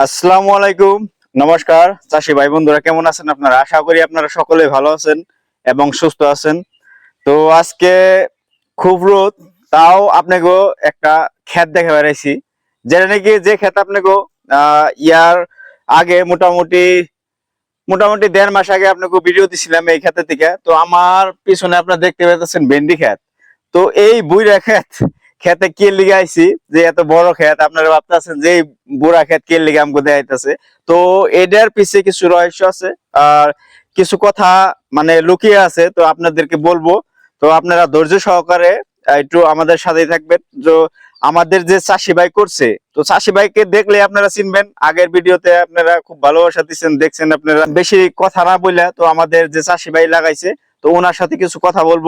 আসসালামু আলাইকুম। নমস্কার, চাষি ভাই বন্ধুরা, কেমন আছেন আপনারা? আশা করি আপনারা সকলে ভালো আছেন এবং সুস্থ আছেন। তো আজকে খুব রোদ, তাও আপনাকে একটা ক্ষেত দেখে বেড়াইছি। যেটা নাকি যে ক্ষেত আপনাকে ইয়ার আগে মোটামুটি মোটামুটি দেড় মাস আগে আপনাকে ভিডিও দিছিলাম এই ক্ষেতের থেকে তো আমার পিছনে আপনারা দেখতে পাচ্ছেন ভেন্ডি ক্ষেত। তো এই বুইরা ক্ষেত খেতে কে লিগে আইছি? যে এত বড় ক্ষেত আপনারা ভাবতেছেন যে বুড়া ক্ষেত কে লিগে আমাকে দেখাইতেছে তো এটার পিছে কিছু রহস্য আছে। আর কিছু কথা মানে লুকিয়ে আছে, তো আপনাদেরকে বলব। তো আপনারা ধৈর্য সহকারে একটু আমাদের সাথেই থাকবেন। তো আমাদের যে চাষি ভাই করছে, তো চাষি ভাইকে দেখলে আপনারা চিনবেন। আগের ভিডিওতে আপনারা খুব ভালোবাসা দিচ্ছেন দেখছেন আপনারা। বেশি কথা না বললে তো আমাদের যে চাষি ভাই লাগাইছে, তো ওনার সাথে কিছু কথা বলব।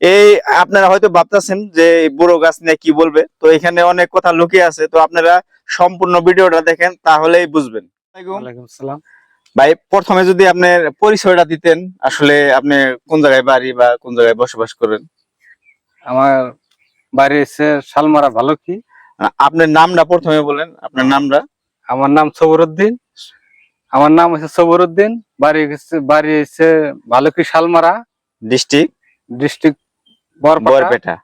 এই আপনারা হয়তো ভাবতেছেন যে বুড়ো গাছ নিয়ে কি বলবে। তো এখানে অনেক কথা লুকিয়ে আছে। তো আপনারা সম্পূর্ণ ভিডিওটা দেখেন তাহলেই বুঝবেন। ভাই প্রথমে যদি আপনার পরিচয়টা দিতেন আসলে আপনি কোন জায়গায় বাড়ি বা কোন জায়গায় বসবাস করেন? আমার বাড়ি এসে শালমারা ভালো কি আপনার নামটা প্রথমে বলেন আপনার নামটা। আমার নাম সবরুদ্দিন। আমার নাম হচ্ছে সবরুদ্দিন। বাড়ি হচ্ছে বাড়ি এসে ভালো কি শালমারা। ডিস্ট্রিক্ট? ডিস্ট্রিক্ট বরপেটা?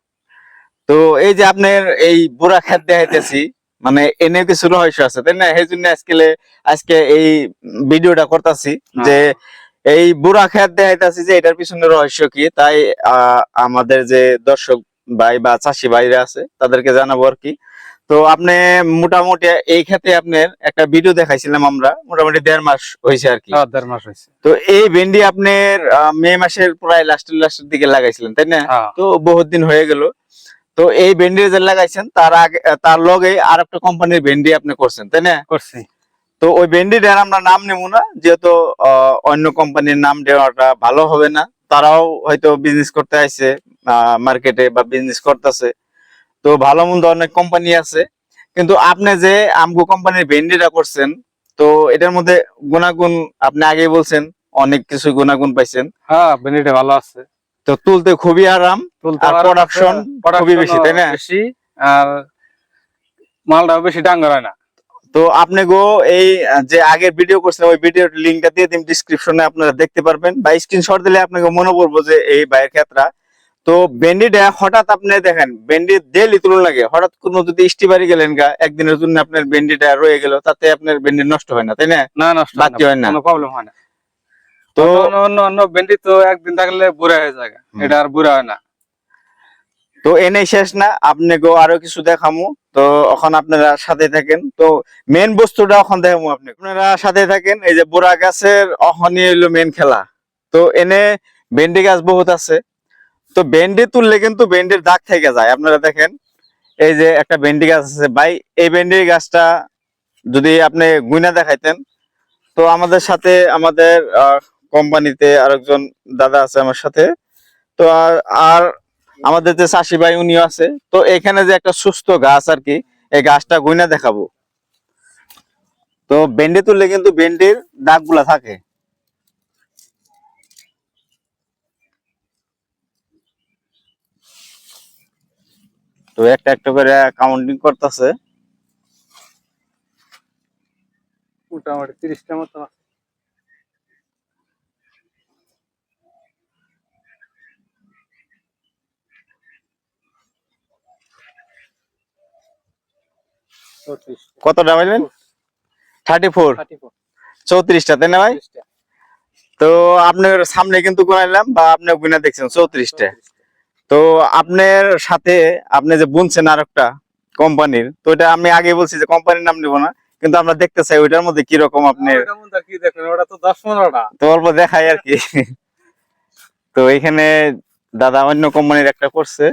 তো এই যে আপনার এই বুড়া খাত দেখাইতেছি মানে এনে কিছু রহস্য আছে তাই না? সেই জন্য আজকে আজকে এই ভিডিওটা করতেছি যে এই বুড়া খাত দেখাইতেছি যে এটার পিছনে রহস্য কি তাই আহ, আমাদের যে দর্শক ভাই বা চাষি ভাইরা আছে তাদেরকে জানাব আর কি। তো আপনি মোটামুটি এই ক্ষেত্রে আপনার একটা ভিডিও দেখাইছিলাম আমরা মোটামুটি দেড় মাস হয়েছে আর কি। হ্যাঁ, দেড় মাস হয়েছে তো এই ভেন্ডি আপনার মে মাসের প্রায় লাস্টের লাস্টের দিকে লাগাইছিলেন তাই না? হ্যাঁ, তো বহুত দিন হয়ে গেল। তো এই ভেন্ডি যে লাগাইছেন তার আগে তার লগে আর একটা কোম্পানির ভেন্ডি আপনি করছেন তাই না? করছি। তো ওই ভেন্ডিটার আমরা নাম নেব না যেহেতু অন্য কোম্পানির নাম দেওয়াটা ভালো হবে না। তারাও হয়তো বিজনেস করতে আসছে মার্কেটে বা বিজনেস করতেছে। তো ভালো মন্দ অনেক কোম্পানি আছে। কিন্তু আপনি যে আমগো কোম্পানির ভেন্ডিটা করছেন তো এটার মধ্যে গুণাগুণ আপনি আগেই বলছেন অনেক কিছু গুণাগুণ পাইছেন। হ্যাঁ বেনিটা ভালো আছে। তো তুলতে খুবই আরাম তুলতে আর পারে production production খুবই বেশি, তাই না? বেশি আর মালটাও বেশি ডাঙ্গর হয় না। তো আপনি গো এই যে আগের ভিডিও করছেন ওই ভিডিওর লিঙ্কটা দিয়ে দিন ডিসক্রিপশনে আপনারা দেখতে পারবেন। বা স্ক্রিনশট দিলে আপনাকে মনে পড়ব যে এই বাইরের ক্ষেত্রা তো বেন্ডিটা হঠাৎ আপনি দেখেন বেন্ডি ডেলি তুলন লাগে হঠাৎ কোনো যদি ইষ্টি বাড়ি গেলেন গা একদিনের জন্য আপনার বেন্ডিটা রয়ে গেল তাতে আপনার বেন্ডি নষ্ট হয় না তাই না? না নষ্ট হয় না। কোনো প্রবলেম হয় না। তো অন্য অন্য ভেন্ডি তো একদিন থাকলে বুড়া হয়ে যায়। এটা আর বুড়া হয় না। তো এনেই শেষ না আপনি গো আরও কিছু দেখামু তো এখন আপনারা সাথে থাকেন। তো মেন বস্তুটা এখন দেখামু আপনি। আপনারা সাথে থাকেন এই যে বুড়া গাছের অহনি হইল মেন খেলা। তো এনে ভেন্ডি গাছ বহুত আছে। তো ভেন্ডি তুললে কিন্তু ভেন্ডির দাগ থেকে যায়। আপনারা দেখেন, এই যে একটা ভেন্ডি গাছ আছে ভাই, এই ভেন্ডি গাছটা যদি আপনি গুইনা দেখাইতেন, তো আমাদের সাথে আমাদের কোম্পানিতে আরেকজন দাদা আছে আমার সাথে। তো আর- আমাদের যে চাষি ভাই উনিও আছে। তো এখানে যে একটা সুস্থ গাছ আর কি, এই গাছটা গুইনা দেখাবো। তো ভেন্ডি তুললে কিন্তু ভেন্ডির দাগগুলা থাকে। তো একটা একটা করে কাউন্টিং করতেছে। মোটামুটি তিরিশটা মতো আছে। কতটা বলবেন থার্টি ফোর চৌত্রিশটা তাই না ভাই? তো আপনার সামনে কিন্তু গুনাইলাম বা আপনি গুনা দেখছেন চৌত্রিশটা। তো আপনার সাথে আপনি যে বুনছেন আর একটা কোম্পানির তো এটা আমি আগে বলছি যে কোম্পানির নাম নিব না কিন্তু আমরা দেখতে চাই ওইটার মধ্যে কি রকম ওটা তো অল্প দেখাই আর কি। তো এখানে দাদা অন্য কোম্পানির একটা করছে।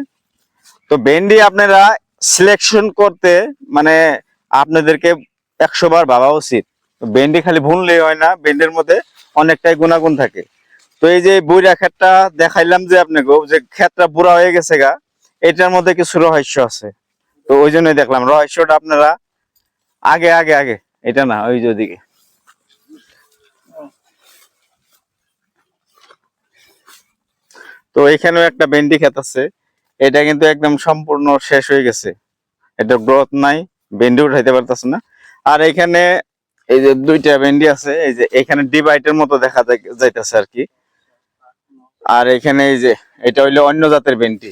তো ভেন্ডি আপনারা সিলেকশন করতে মানে আপনাদেরকে একশো বার ভাবা উচিত। ভেন্ডি খালি ভুনলেই হয় না ভেন্ডির মধ্যে অনেকটাই গুণাগুণ থাকে। তো এই যে বুড়া ক্ষেতটা দেখাইলাম যে আপনাকে, যে ক্ষেতটা বুড়া হয়ে গেছে গা, এটার মধ্যে কিছু রহস্য আছে। তো ওই জন্যই দেখলাম, রহস্যটা আপনারা আগে আগে আগে, এটা না, ওই যে ওদিকে। তো এখানেও একটা ভেন্ডি ক্ষেত আছে, এটা কিন্তু একদম সম্পূর্ণ শেষ হয়ে গেছে। এটা গ্রোথ নাই, ভেন্ডি উঠাইতে পারতেছে না। আর এখানে এই যে দুইটা ভেন্ডি আছে, এই যে এখানে ডিভাইডের মতো দেখা যাই- যাইতেছে আর কি। আর এখানে এই যে এটা হইল অন্য জাতের ভেন্ডি।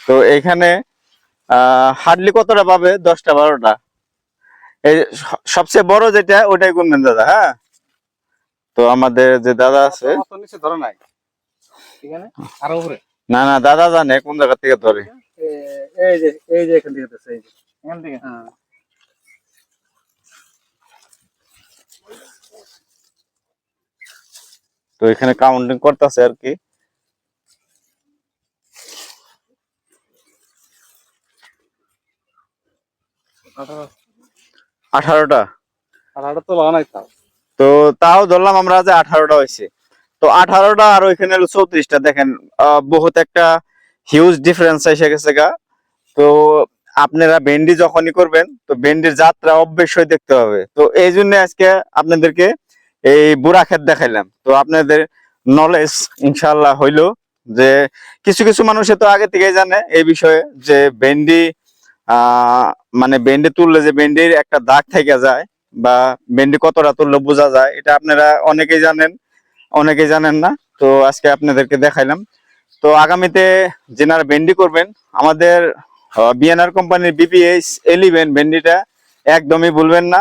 তো এখানে আহ হার্ডলি কতটা পাবে? দশটা বারোটা। এই সবচেয়ে বড় যেটা ওটাই গুনবেন দাদা হ্যাঁ? তো আমাদের যে দাদা আছে না না দাদা জানে কোন জায়গা থেকে ধরে। এই যে এই যে এখান থেকে এই যে। এখান থেকে? হ্যাঁ। তো এখানে কাউন্টিং করতেছে আর কি। আঠারোটা। আঠারো তো তাও। তো তাও ধরলাম আমরা যে আঠারোটা হয়েছে। তো আঠারোটা আর ওইখানে চৌত্রিশটা। দেখেন বহুত একটা হিউজ ডিফারেন্স এসে গেছে গা। তো আপনারা ভেন্ডি যখনই করবেন তো ভেন্ডির যাত্রা অবশ্যই দেখতে হবে। তো এই জন্য আজকে আপনাদেরকে এই বুড়া ক্ষেত দেখাইলাম। তো আপনাদের নলেজ ইনশাল্লাহ হইল যে কিছু কিছু মানুষে তো আগে থেকেই জানে এই বিষয়ে যে ভেন্ডি মানে বেন্ডে তুললে যে ভেন্ডির একটা দাগ থেকে যায় বা ভেন্ডি কতটা তুললে বোঝা যায়, এটা আপনারা অনেকেই জানেন অনেকেই জানেন না। তো আজকে আপনাদেরকে দেখাইলাম। তো আগামীতে যেনারা বেন্ডি করবেন, আমাদের বিএনআর কোম্পানির বিপিএস এলিভেন বেন্ডিটা একদমই ভুলবেন না।